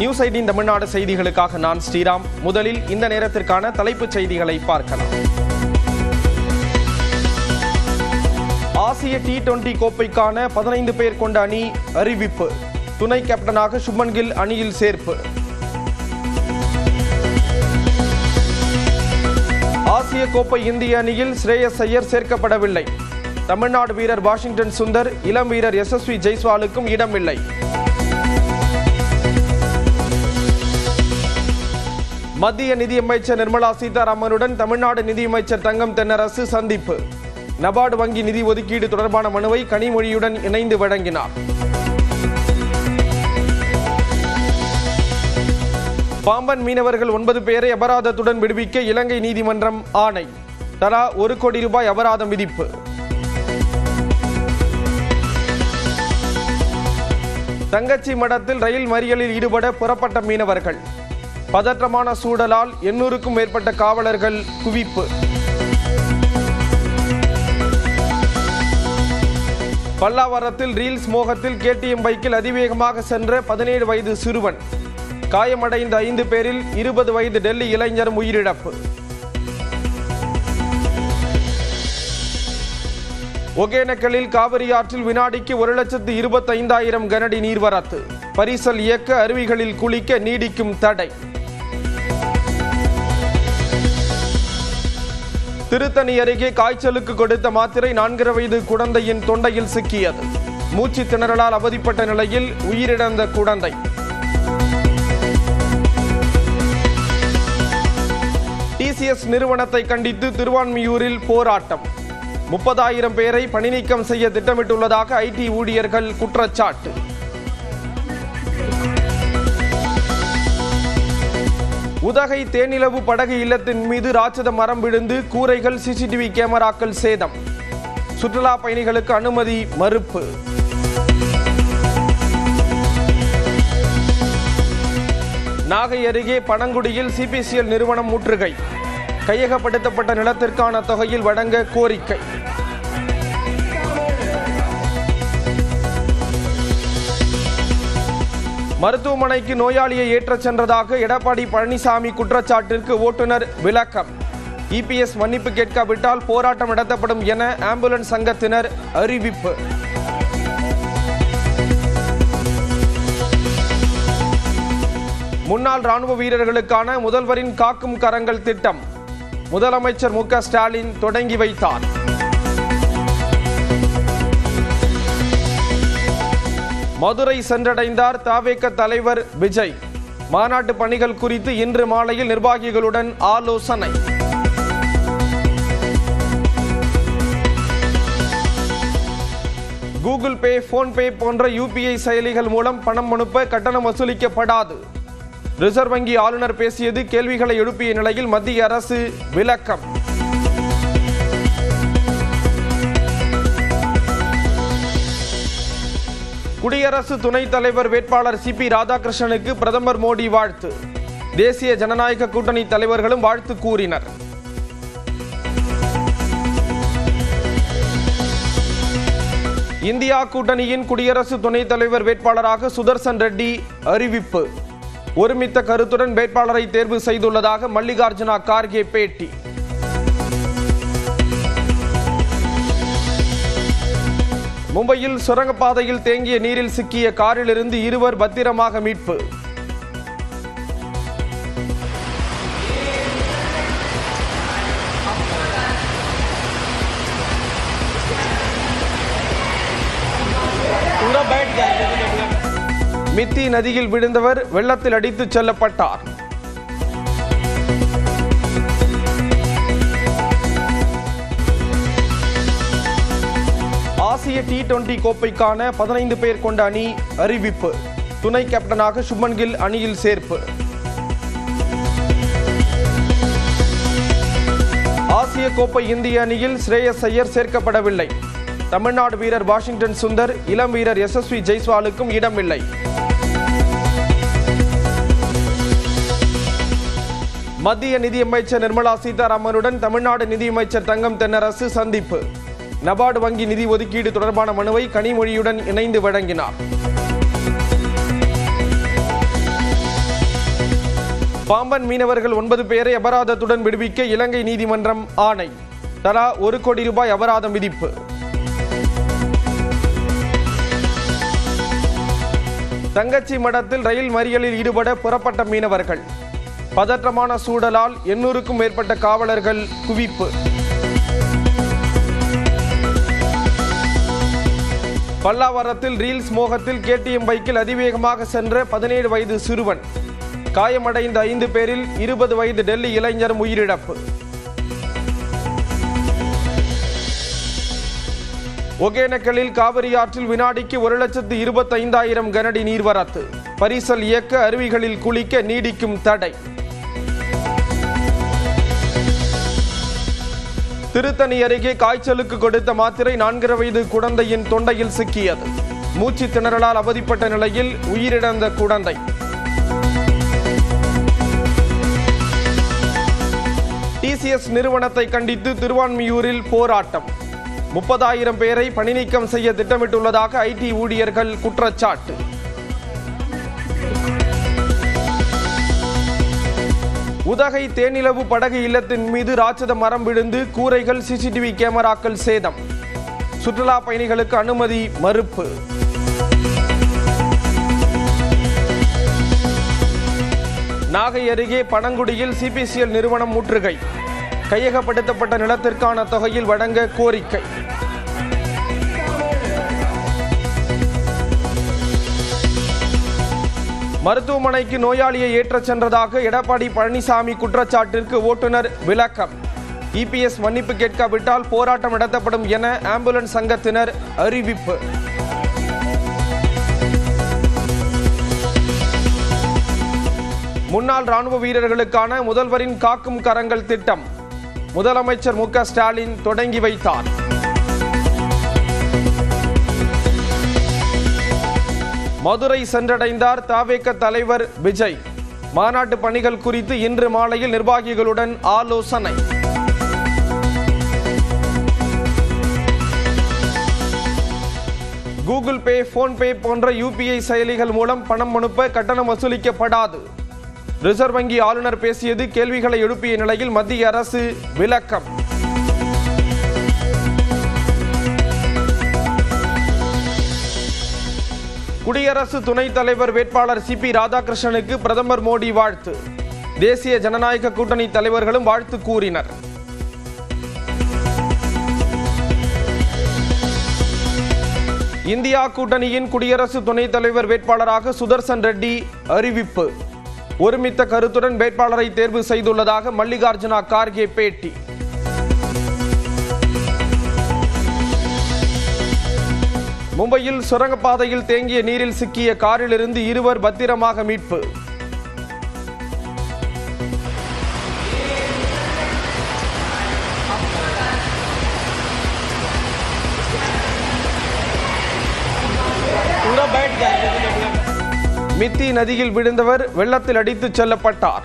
News ஐடின் Tamil Nadu செய்திகளுக்காக நான் ஸ்ரீராம். முதலில் இந்த நேரத்திற்கான தலைப்புச் செய்திகளை பார்க்கலாம். ஆசிய டி டுவெண்டி கோப்பைக்கான பதினைந்து பேர் கொண்ட அணி அறிவிப்பு. துணை கேப்டனாக சுப்மன் கில் அணியில் சேர்ப்பு. ஆசிய கோப்பை இந்திய அணியில் ஸ்ரேயஸ் ஐயர் சேர்க்கப்படவில்லை. தமிழ்நாடு வீரர் வாஷிங்டன் சுந்தர் இளம் வீரர் எஸ்எஸ்வி ஜெய்ஸ்வாலுக்கும் இடமில்லை. மத்திய நிதியமைச்சர் நிர்மலா சீதாராமனுடன் தமிழ்நாடு நிதியமைச்சர் தங்கம் தென்னரசு சந்திப்பு. நபார்டு வங்கி நிதி ஒதுக்கீடு தொடர்பான மனுவை கனிமொழியுடன் இணைந்து வழங்கினார். பாம்பன் மீனவர்கள் ஒன்பது பேரை அபராதத்துடன் விடுவிக்க இலங்கை நீதிமன்றம் ஆணை. தலா ஒரு கோடி ரூபாய் அபராதம் விதிப்பு. தங்கச்சி மடத்தில் ரயில் மறியலில் ஈடுபட புறப்பட்ட மீனவர்கள். பதற்றமான சூழலால் எண்ணூறுக்கும் மேற்பட்ட காவலர்கள் குவிப்பு. பல்லாவரத்தில் ரீல்ஸ் மோகத்தில் கேடிஎம் பைக்கில் அதிவேகமாக சென்ற பதினேழு வயது சிறுவன். காயமடைந்த ஐந்து பேரில் இருபது வயது டெல்லி இளைஞரும் உயிரிழப்பு. ஒகேனக்கலில் காவிரி ஆற்றில் வினாடிக்கு ஒரு லட்சத்து இருபத்தைந்தாயிரம் கனடி நீர்வரத்து. பரிசல் இயக்க அருவிகளில் குளிக்க நீடிக்கும் தடை. திருத்தணி அருகே காய்ச்சலுக்கு கொடுத்த மாத்திரை நான்கரை வயது குழந்தையின் தொண்டையில் சிக்கியது. மூச்சு திணறலால் அவதிப்பட்ட நிலையில் உயிரிழந்த குழந்தை. டிசிஎஸ் நிறுவனத்தை கண்டித்து திருவான்மியூரில் போராட்டம். முப்பதாயிரம் பேரை பணிநீக்கம் செய்ய திட்டமிட்டுள்ளதாக ஐடி ஊழியர்கள் குற்றச்சாட்டு. உதகை தேனிலவு படகு இல்லத்தின் மீது ராட்சத மரம் விழுந்து கூரைகள் சிசிடிவி கேமராக்கள் சேதம். சுற்றுலா பயணிகளுக்கு அனுமதி மறுப்பு. நாகை அருகே பனங்குடியில் சிபிசிஎல் நிறுவனம் முற்றுகை. கையகப்படுத்தப்பட்ட நிலத்திற்கான தொகையில் வழங்க கோரிக்கை. மருத்துவமனைக்கு நோயாளியை ஏற்றச் சென்றதாக எடப்பாடி பழனிசாமி குற்றச்சாட்டிற்கு ஓட்டுநர் விளக்கம். இபிஎஸ் மன்னிப்பு கேட்காவிட்டால் போராட்டம் நடத்தப்படும் என ஆம்புலன்ஸ் சங்கத்தினர் அறிவிப்பு. முன்னாள் ராணுவ வீரர்களுக்கான முதல்வரின் காக்கும் கரங்கள் திட்டம். முதலமைச்சர் மு ஸ்டாலின் தொடங்கி வைத்தார். மதுரை சென்றடைந்தார் தாவேக தலைவர் விஜய். மாநாட்டு பணிகள் குறித்து இன்று மாலையில் நிர்வாகிகளுடன் ஆலோசனை. கூகுள் பே போன்பே போன்ற யூபிஐ செயலிகள் மூலம் பணம் அனுப்ப கட்டணம் வசூலிக்கப்படாது. ரிசர்வ் வங்கி ஆளுநர் பேசியது கேள்விகளை எழுப்பிய நிலையில் மத்திய அரசு விளக்கம். குடியரசு துணைத் தலைவர் வேட்பாளர் சி பி ராதாகிருஷ்ணனுக்கு பிரதமர் மோடி வாழ்த்து. தேசிய ஜனநாயக கூட்டணி தலைவர்களும் வாழ்த்து கூறினர். இந்தியா கூட்டணியின் குடியரசு துணைத் தலைவர் வேட்பாளராக சுதர்சன் ரெட்டி அறிவிப்பு. ஒருமித்த கருத்துடன் வேட்பாளரை தேர்வு செய்துள்ளதாக மல்லிகார்ஜுனா கார்கே பேட்டி. மும்பையில் சுரங்கப்பாதையில் தேங்கிய நீரில் சிக்கிய காரிலிருந்து இருவர் பத்திரமாக மீட்பு. மித்தி நதியில் விழுந்தவர் வெள்ளத்தில் அடித்துச் செல்லப்பட்டார். ஆசிய டி டுவெண்டி கோப்பைக்கான பதினைந்து பேர் கொண்ட அணி அறிவிப்பு. துணை கேப்டனாக சுப்மன் கில் அணியில் சேர்ப்பு. ஆசிய கோப்பை இந்திய அணியில் ஸ்ரேயஸ் ஐயர் சேர்க்கப்படவில்லை. தமிழ்நாடு வீரர் வாஷிங்டன் சுந்தர் இளம் வீரர் எஸ்எஸ்வி ஜெய்ஸ்வாலுக்கும் இடமில்லை. மத்திய நிதியமைச்சர் நிர்மலா சீதாராமனுடன் தமிழ்நாடு நிதியமைச்சர் தங்கம் தென்னரசு சந்திப்பு. நபார்டு வங்கி நிதி ஒதுக்கீடு தொடர்பான மனுவை கனிமொழியுடன் இணைந்து வழங்கினார். பாம்பன் மீனவர்கள் ஒன்பது பேரை அபராதத்துடன் விடுவிக்க இலங்கை நீதிமன்றம் ஆணை. தலா ஒரு கோடி ரூபாய் அபராதம் விதிப்பு. தங்கச்சி மடத்தில் ரயில் மறியலில் ஈடுபட புறப்பட்ட மீனவர்கள். பதற்றமான சூழலால் எண்ணூறுக்கும் மேற்பட்ட காவலர்கள் குவிப்பு. பல்லாவரத்தில் ரீல்ஸ் மோகத்தில் கேடிஎம் பைக்கில் அதிவேகமாக சென்ற பதினேழு வயது சிறுவன். காயமடைந்த ஐந்து பேரில் இருபது வயது டெல்லி இளைஞரும் உயிரிழப்பு ஒகேனக்கலில் காவிரி ஆற்றில் வினாடிக்கு ஒரு லட்சத்து இருபத்தைந்தாயிரம் கனடி நீர்வரத்து. பரிசல் இயக்க அருவிகளில் குளிக்க நீடிக்கும் தடை. திருத்தணி அருகே காய்ச்சலுக்கு கொடுத்த மாத்திரை நான்கரை வயது குழந்தையின் தொண்டையில் சிக்கியது. மூச்சு திணறலால் அவதிப்பட்ட நிலையில் உயிரிழந்த குழந்தை. டிசிஎஸ் நிறுவனத்தை கண்டித்து திருவான்மியூரில் போராட்டம். முப்பதாயிரம் பேரை பணிநீக்கம் செய்ய திட்டமிட்டுள்ளதாக ஐடி ஊழியர்கள் குற்றச்சாட்டு. உதகை தேனிலவு படகு இல்லத்தின் மீது ராட்சத மரம் விழுந்து கூரைகள் சிசிடிவி கேமராக்கள் சேதம். சுற்றுலா பயணிகளுக்கு அனுமதி மறுப்பு. நாகை அருகே பனங்குடியில் சிபிசிஎல் நிறுவனம் முற்றுகை. கையகப்படுத்தப்பட்ட நிலத்திற்கான தொகையில் வழங்க கோரிக்கை. மருத்துவமனைக்கு நோயாளியை ஏற்றச் சென்றதாக எடப்பாடி பழனிசாமி குற்றச்சாட்டிற்கு ஓட்டுநர் விளக்கம். இபிஎஸ் மன்னிப்பு கேட்காவிட்டால் போராட்டம் நடத்தப்படும் என ஆம்புலன்ஸ் சங்கத்தினர் அறிவிப்பு. முன்னாள் ராணுவ வீரர்களுக்கான முதல்வரின் காக்கும் கரங்கள் திட்டம். முதலமைச்சர் மு ஸ்டாலின் தொடங்கி வைத்தார். மதுரை சென்றடைந்தார் தாவேக தலைவர் விஜய். மாநாட்டு பணிகள் குறித்து இன்று மாலையில் நிர்வாகிகளுடன் ஆலோசனை. கூகுள் பே போன்பே போன்ற யூபிஐ செயலிகள் மூலம் பணம் அனுப்ப கட்டணம் வசூலிக்கப்படாது. ரிசர்வ் வங்கி ஆளுநர் பேசியது கேள்விகளை எழுப்பிய நிலையில் மத்திய அரசு விளக்கம். குடியரசு துணைத் தலைவர் வேட்பாளர் சிபி ராதாகிருஷ்ணனுக்கு பிரதமர் மோடி வாழ்த்து. தேசிய ஜனநாயக கூட்டணி தலைவர்களும் வாழ்த்து கூறினர். இந்தியா கூட்டணியின் குடியரசு துணைத் தலைவர் வேட்பாளராக சுதர்சன் ரெட்டி அறிவிப்பு. ஒருமித்த கருத்துடன் வேட்பாளரை தேர்வு செய்துள்ளதாக மல்லிகார்ஜுனா கார்கே பேட்டி. மும்பையில் சுரங்கப்பாதையில் தேங்கிய நீரில் சிக்கிய காரிலிருந்து இருவர் பத்திரமாக மீட்பு. மித்தி நதியில் விழுந்தவர் வெள்ளத்தில் அடித்துச் செல்லப்பட்டார்.